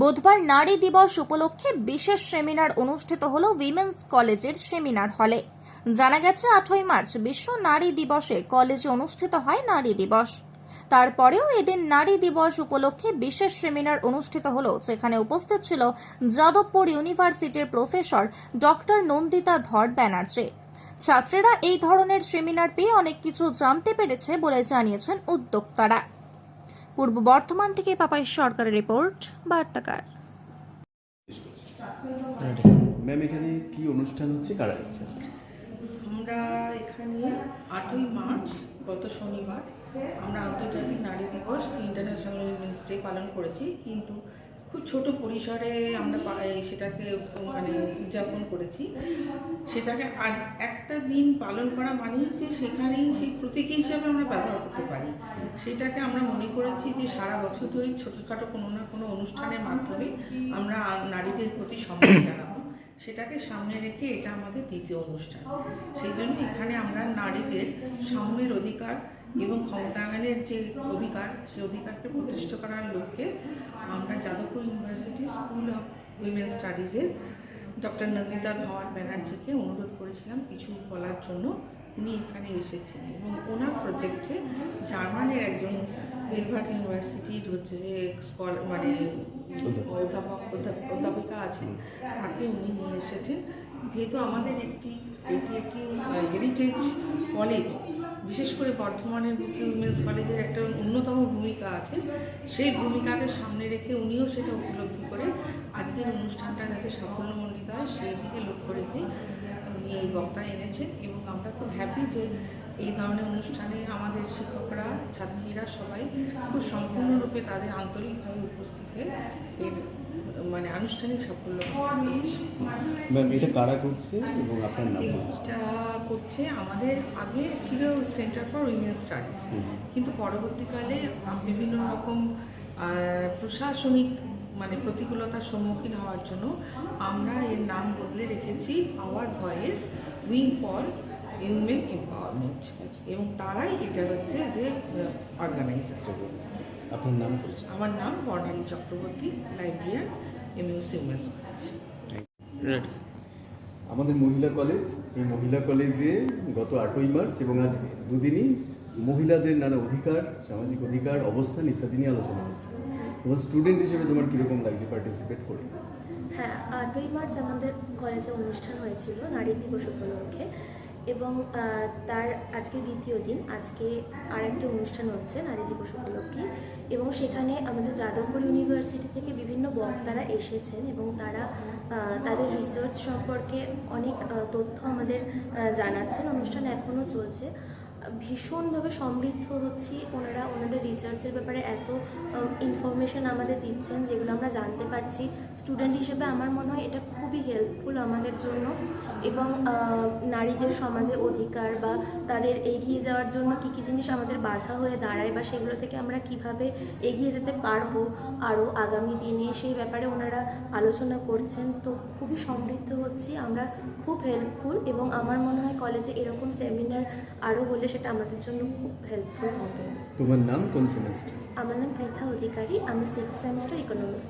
বুধবার নারী দিবস উপলক্ষে বিশেষ সেমিনার অনুষ্ঠিত হল উইমেন্স কলেজের সেমিনার হলে। জানা গেছে, আটই মার্চ বিশ্ব নারী দিবসে কলেজে অনুষ্ঠিত হয় নারী দিবস। তারপরেও এদিন নারী দিবস উপলক্ষে বিশেষ সেমিনার অনুষ্ঠিত হলো, যেখানে উপস্থিত ছিল যাদবপুর ইউনিভার্সিটির প্রফেসর ডক্টর নন্দিতা ধর ব্যানার্জি। ছাত্রেরা এই ধরনের সেমিনার পেয়ে অনেক কিছু জানতে পেরেছে বলে জানিয়েছেন উদ্যোক্তারা। পূর্ব বর্ধমান থেকে পাপাই সরকারের রিপোর্ট বার্তাকার। ম্যাম এখানে কি অনুষ্ঠান হচ্ছে? কারা এসছে? আমরা এখানে আটই মার্চ গত শনিবার আমরা আন্তর্জাতিক নারী দিবস ইন্টারন্যাশনাল উইমেন্স ডে পালন করেছি। কিন্তু খুব ছোট পরিসরে আমরা সেটাকে মানে উদযাপন করেছি। সেটাকে আর একটা দিন পালন করা মানেই যে সেখানেই সেই প্রতীক হিসাবে আমরা ব্যবহার করতে পারি। সেটাকে আমরা মনে করেছি যে সারা বছর ধরে ছোটোখাটো কোনো না কোনো অনুষ্ঠানের মাধ্যমে আমরা নারীদের প্রতি সম্মান জানাব। সেটাকে সামনে রেখে এটা আমাদের দ্বিতীয় অনুষ্ঠান। সেই জন্য এখানে আমরা নারীদের সাম্যের অধিকার এবং ক্ষমতায়নের যে অধিকার, সেই অধিকারকে প্রতিষ্ঠা করার লক্ষ্যে আমরা Jadavpur university school of women স্টাডিজের doctor Nandita Dhawan ব্যানার্জিকে অনুরোধ করেছিলাম কিছু বলার জন্য। উনি এখানে এসেছেন এবং ওনার প্রজেক্টে জার্মানের একজন বেলভার্ট ইউনিভার্সিটির হচ্ছে যে স্কল মানে অধ্যাপক অধ্যাপ- অধ্যাপিকা আছেন, তাকে উনি নিয়ে এসেছেন। যেহেতু আমাদের একটি, এটি একটি হেরিটেজ কলেজ বিশেষ করে বর্ধমানের বুকে উইমেন্স কলেজের একটা অন্যতম ভূমিকা আছে। সেই ভূমিকাকে সামনে রেখে উনিও সেটা উপলব্ধি করে আজকের অনুষ্ঠানটা যাতে সাফল্যমণ্ডিত হয় সেই দিকে লক্ষ্য রেখে উনি এই বক্তা এনেছেন এবং আমরা খুব হ্যাপি যে এই ধরনের অনুষ্ঠানে আমাদের শিক্ষকরা ছাত্রীরা সবাই খুব সম্পূর্ণরূপে তাদের আন্তরিকভাবে উপস্থিত হয়ে এর মানে আনুষ্ঠানিক সাফল্য ম্যাম এটা কারা করছে এবং আপনার নাম এটা করছে আমাদের আগে ছিল সেন্টার ফর উইমেন স্টাডিজ কিন্তু পরবর্তীকালে বিভিন্ন রকম প্রশাসনিক মানে প্রতিকূলতার সম্মুখীন হওয়ার জন্য আমরা এর নাম বদলে রেখেছি our voice wing for women empowerment এবং তারাই এটা হচ্ছে যে অর্গানাইজার আপনার নাম বলছে। আমার নাম Barnali Chakraborty librarian MUC women's college আমাদের মহিলা কলেজ এই মহিলা কলেজে গত আটই মার্চ এবং আজকে দুদিনই মহিলাদের নানা অধিকার, সামাজিক অধিকার, অবস্থান ইত্যাদি নিয়ে আলোচনা হচ্ছে। তোমার স্টুডেন্ট হিসেবে তোমার কীরকম লাগছে পার্টিসিপেট করে? হ্যাঁ আটই মার্চ আমাদের কলেজে অনুষ্ঠান হয়েছিল নারী দিবস উপলক্ষে এবং তার আজকে দ্বিতীয় দিন। আজকে আর একটা অনুষ্ঠান হচ্ছে নারী দিবস উপলক্ষে এবং সেখানে আমাদের যাদবপুর ইউনিভার্সিটি থেকে বিভিন্ন বক্তারা এসেছেন এবং তারা তাদের রিসার্চ সম্পর্কে অনেক তথ্য আমাদের জানাচ্ছেন। অনুষ্ঠান এখনও চলছে। ভীষণভাবে সমৃদ্ধ হচ্ছি। ওনারা ওনাদের রিসার্চের ব্যাপারে এত ইনফরমেশন আমাদের দিচ্ছেন যেগুলো আমরা জানতে পারছি। স্টুডেন্ট হিসেবে আমার মনে হয় এটা খুবই হেল্পফুল আমাদের জন্য এবং নারীদের সমাজে অধিকার বা তাদের এগিয়ে যাওয়ার জন্য কী কী জিনিস আমাদের বাধা হয়ে দাঁড়ায় বা সেগুলো থেকে আমরা কীভাবে এগিয়ে যেতে পারব আরও আগামী দিনে সেই ব্যাপারে ওনারা আলোচনা করছেন। তো খুবই সমৃদ্ধ হচ্ছি। আমরা খুব হেল্পফুল এবং আমার মনে হয় কলেজে এরকম সেমিনার আরও হলে সেটা আমাদের জন্য খুব হেল্পফুল হবে। তোমার নাম কোন সেমিস্টার আমার নাম পৃথা অধিকারী আমি সিক্স সেমিস্টার ইকোনমিক্স